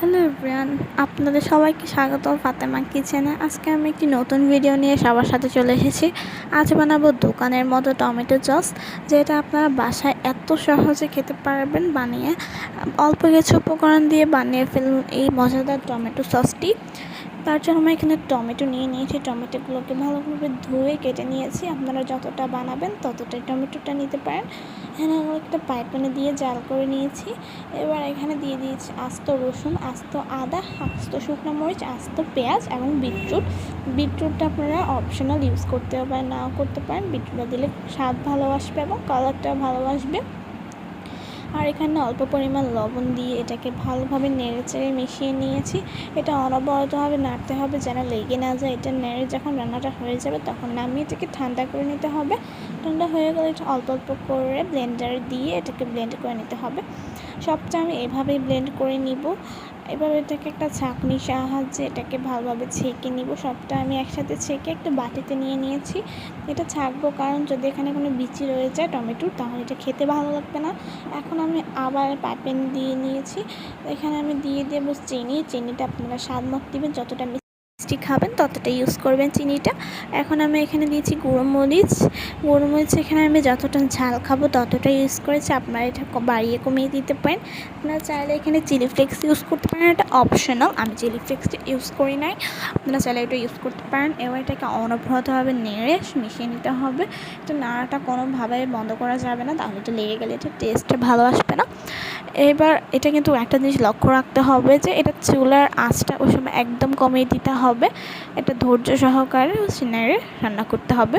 Hello everyone আপনাদের সবাইকে স্বাগত ফাতেমা কিচেনে। আজকে আমি একটি নতুন ভিডিও নিয়ে সবার সাথে চলে এসেছি। আজ বানাবো দোকানের মতো টমেটো সস, যেটা আপনারা বাসায় এত সহজে খেতে পারবেন বানিয়ে। অল্প কিছু উপকরণ দিয়ে বানিয়ে ফেলুন এই মজাদার টমেটো সসটি। তার জন্য আমি এখানে টমেটো নিয়ে নিয়েছি। টমেটোগুলোকে ভালোভাবে ধুয়ে কেটে নিয়েছি। আপনারা যতটা বানাবেন ততটাই টমেটোটা নিতে পারেন। এখানে আমি একটা পাইপানে দিয়ে জাল করে নিয়েছি। এবার এখানে দিয়ে দিয়েছি আস্ত রসুন, আস্ত আদা, আস্ত শুকনো মরিচ, আস্ত পেঁয়াজ এবং বিটরুট। বিটরুটটা আপনারা অপশনাল ইউজ করতে পারেন নাও করতে পারেন। বিটরুটটা দিলে স্বাদ ভালো আসবে এবং কালারটাও ভালো আসবে। আর এখানে অল্প পরিমাণ লবণ দিয়ে এটাকে ভালোভাবে নেড়ে চেড়ে মিশিয়ে নিয়েছি। এটা অনবরতভাবে নাড়তে হবে যেন লেগে না যায়। এটা নেড়ে যখন রান্নাটা হয়ে যাবে তখন নামিয়ে এটাকে ঠান্ডা করে নিতে হবে। ঠান্ডা হয়ে গেলে এটা অল্প অল্প করে ব্লেন্ডার দিয়ে এটাকে ব্লেন্ড করে নিতে হবে। সবটা আমি এভাবেই ব্লেন্ড করে নিব। এবার এটাকে একটা ছাঁকনি সাহায্যে এটাকে ভালোভাবে ছেঁকে নিব। সবটা আমি একসাথে ছেঁকে একটা বাটিতে নিয়ে নিয়েছি। এটা ছাঁকবো কারণ যদি এখানে কোনো বিচি রয়ে যায় টমেটোর তাহলে এটা খেতে ভালো লাগবে না। এখন আমি আবার পাইপেন দিয়ে নিয়েছি। এখানে আমি দিয়ে দেবো চিনি। চিনিটা আপনারা স্বাদ মত দেবেন, যতটা মিষ্টি খাবেন ততটা ইউজ করবেন চিনিটা। এখন আমি এখানে দিয়েছি গুঁড়ো মরিচ। গুঁড়ো মরিচ এখানে আমি যতটা ঝাল খাব ততটা ইউজ করেছি। আপনারা এটা বাড়িয়ে কমিয়ে দিতে পারেন। আপনারা চাইলে এখানে চিলি ফ্লেক্স ইউজ করতে পারেন। এটা অপশনাল আমি চিলি ফ্লেক্সটা ইউজ করি নাই। আপনারা চাইলে এটা ইউজ করতে পারেন। এবার এটাকে অনবরতভাবে নেড়ে মিশিয়ে নিতে হবে। তো নাড়াটা কোনোভাবে বন্ধ করা যাবে না। তাহলে এটা লেগে গেলে এটা টেস্টটা ভালো আসবে না। এবার এটা কিন্তু একটা জিনিস লক্ষ্য রাখতে হবে যে এটা চুলার আঁচটা ওই সময় একদম কমিয়ে দিতে হবে। এটা ধৈর্য সহকারে ও সিনারে রান্না করতে হবে।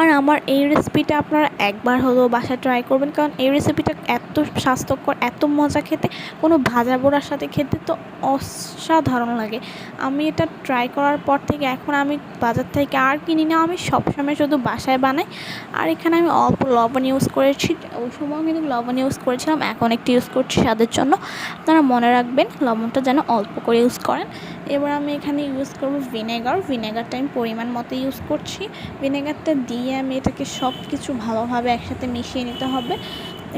আর আমার এই রেসিপিটা আপনারা একবার হলেও বাসায় ট্রাই করবেন। কারণ এই রেসিপিটা এত স্বাস্থ্যকর, এত মজা খেতে, কোনো ভাজা বোড়ার সাথে খেতে তো অসাধারণ লাগে। আমি এটা ট্রাই করার পর থেকে এখন আমি বাজার থেকে আর কিনি না, আমি সবসময় শুধু বাসায় বানাই। আর এখানে আমি অল্প লবণ ইউজ করেছি, ওই সময় কিন্তু লবণ ইউজ করেছিলাম, এখন একটু ইউজ করছি স্বাদের জন্য। আপনারা মনে রাখবেন, লবণটা যেন অল্প করে ইউজ করেন। এবার আমি এখানে ইউজ করব ভিনেগার ভিনেগারটা আমি পরিমাণ মতো ইউজ করছি। ভিনেগারটা দিয়ে আমি এটাকে সব কিছু ভালোভাবে একসাথে মিশিয়ে নিতে হবে।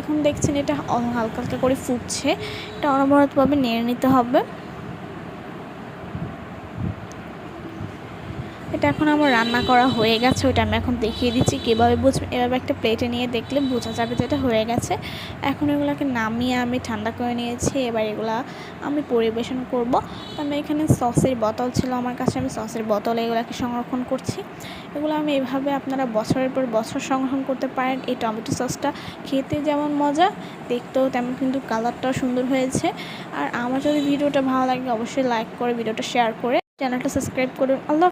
এখন দেখছেন এটা হালকা হালকা করে ফুটছে। এটা অনবরতভাবে নেড়ে নিতে হবে। এটা এখন আমার রান্না করা হয়ে গেছে, ওইটা আমি এখন দেখিয়ে দিচ্ছি কীভাবে বুঝবে। এভাবে একটা প্লেটে নিয়ে দেখলে বোঝা যাবে যে এটা হয়ে গেছে। এখন এগুলোকে নামিয়ে আমি ঠান্ডা করে নিয়েছি, এবার এগুলা আমি পরিবেশন করব। আমি এখানে সসের বোতল ছিল আমার কাছে, আমি সসের বোতল এগুলোকে সংরক্ষণ করছি। এগুলো আমি এভাবে আপনারা বছরের পর বছর সংরক্ষণ করতে পারেন। এই টমেটো সসটা খেতে যেমন মজা, দেখতেও তেমন কিন্তু কালারটাও সুন্দর হয়েছে। আর আমার যদি ভিডিওটা ভালো লাগে, অবশ্যই লাইক করে, ভিডিওটা শেয়ার করে, চ্যানেলটা সাবস্ক্রাইব করুন। আল্লাহ